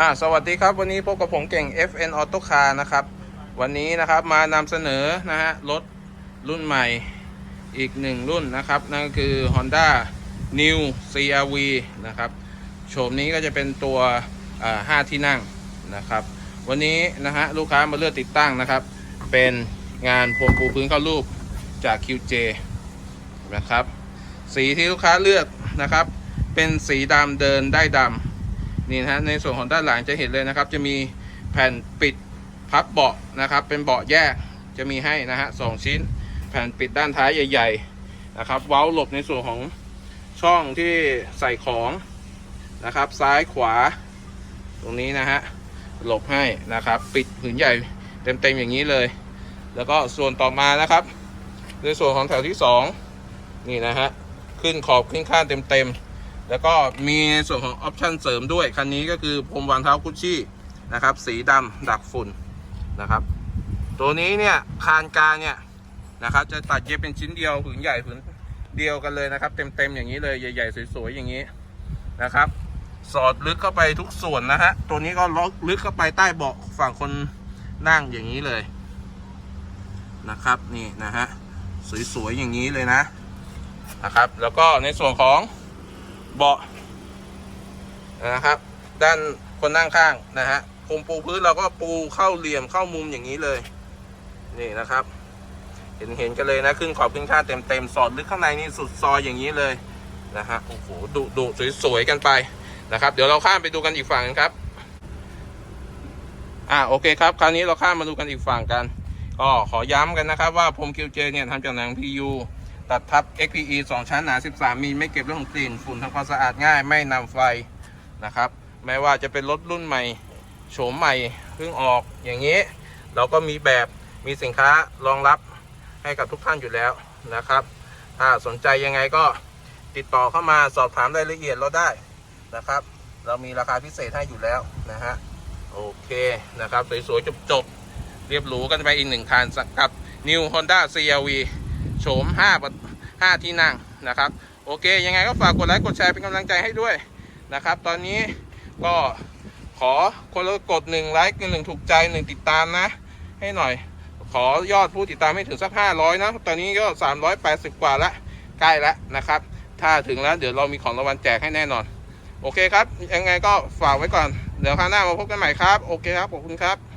อ่าสวัสดีครับวันนี้พบกับผมเก่ง FN Auto Car นะครับ วันนี้นะครับมานำเสนอนะฮะรถรุ่นใหม่อีกหนึ่งรุ่นนะครับ นั่นก็คือ Honda New CRV นะครับโฉมนี้ก็จะเป็นตัวอ่า5ที่นั่งนะครับ วันนี้นะฮะลูกค้ามาเลือกติดตั้งนะครับ เป็นงานพรมปูพื้นเข้ารูปจาก QJ นะครับ สีที่ลูกค้าเลือกนะครับ เป็นสีดำเดินได้ดำ นี่นะฮะในส่วนของด้านหลังจะเห็นเลยนะครับ จะมีแผ่นปิดพับเบาะนะครับ เป็นเบาะแยกจะมีให้นะฮะสองชิ้น แผ่นปิดด้านท้ายใหญ่ ๆนะครับ เว้าหลบในส่วนของช่องที่ใส่ของนะครับ ซ้ายขวา ตรงนี้นะฮะหลบให้นะครับ ปิดผืนใหญ่เต็มๆอย่างนี้เลย แล้วก็ส่วนต่อมานะครับ ในส่วนของแถวที่สองนี่นะฮะขึ้นขอบขึ้นข้างเต็มๆ แล้วก็มีส่วนของออปชันเสริมด้วย คันนี้ก็คือพรมวางเท้ากุชชี่นะครับ สีดำดักฝุ่นนะครับ ตัวนี้เนี่ยคานกลางเนี่ยนะครับ จะตัดเย็บเป็นชิ้นเดียวผืนใหญ่ผืนเดียวกันเลยนะครับ เต็มๆอย่างนี้เลยใหญ่ๆสวยๆอย่างนี้นะครับ สอดลึกเข้าไปทุกส่วนนะฮะตัวนี้ก็ล็อกลึกเข้าไปใต้เบาะฝั่งคนนั่งอย่างนี้เลยนะครับนี่นะฮะสวยๆอย่างนี้เลยนะนะครับ แล้วก็ในส่วนของ เบาะนะครับ ด้านคนนั่งข้างนะฮะพรมปูพื้นเราก็ปูเข้าเหลี่ยมเข้ามุมอย่างนี้เลย นี่นะครับ เห็นเห็นกันเลยนะขึ้นขอบขึ้นข้างเต็มเต็มสอดลึกข้างในนี่สุดซอยอย่างนี้เลยนะฮะโอ้โหดุดุสวยๆกันไปนะครับ เดี๋ยวเราข้ามไปดูกันอีกฝั่งกันครับอ่าโอเคครับ คราวนี้เราข้ามมาดูกันอีกฝั่งกัน ก็ขอย้ำกันนะครับว่าพรม QJ เจเนี่ยทำจากหนัง PU ตัดทับ XPE 2 ชั้นหนา 13 มิลไม่เก็บเรื่องของกลิ่นฝุ่นทำความสะอาดง่ายไม่นำไฟนะครับ แม้ว่าจะเป็นรถรุ่นใหม่โฉมใหม่เพิ่งออกอย่างนี้ เราก็มีแบบมีสินค้ารองรับให้กับทุกท่านอยู่แล้วนะครับ ถ้าสนใจยังไงก็ติดต่อเข้ามาสอบถามรายละเอียดเราได้นะครับ เรามีราคาพิเศษให้อยู่แล้วนะฮะโอเคนะครับสวยๆจบๆเรียบหรูกันไปอีกหนึ่งคันกับ New Honda CRV ฉม5 5ที่นั่งนะครับ โอเค ยังไงก็ฝากกดไลค์กดแชร์เป็นกำลังใจให้ด้วยนะครับ ตอนนี้ก็ขอคนละกด1ไลค์หนึ่งถูกใจหนึ่งติดตามนะ ให้หน่อย ขอยอดผู้ติดตามให้ถึงสัก500นะ ตอนนี้ก็380กว่าละใกล้ล้วนะครับ ถ้าถึงแล้วเดี๋ยวเรามีของรางวัลแจกให้แน่นอน โอเคครับ ยังไงก็ฝากไว้ก่อน เดี๋ยวคราวหน้ามาพบกันใหม่ครับ โอเคครับ ขอบคุณครับ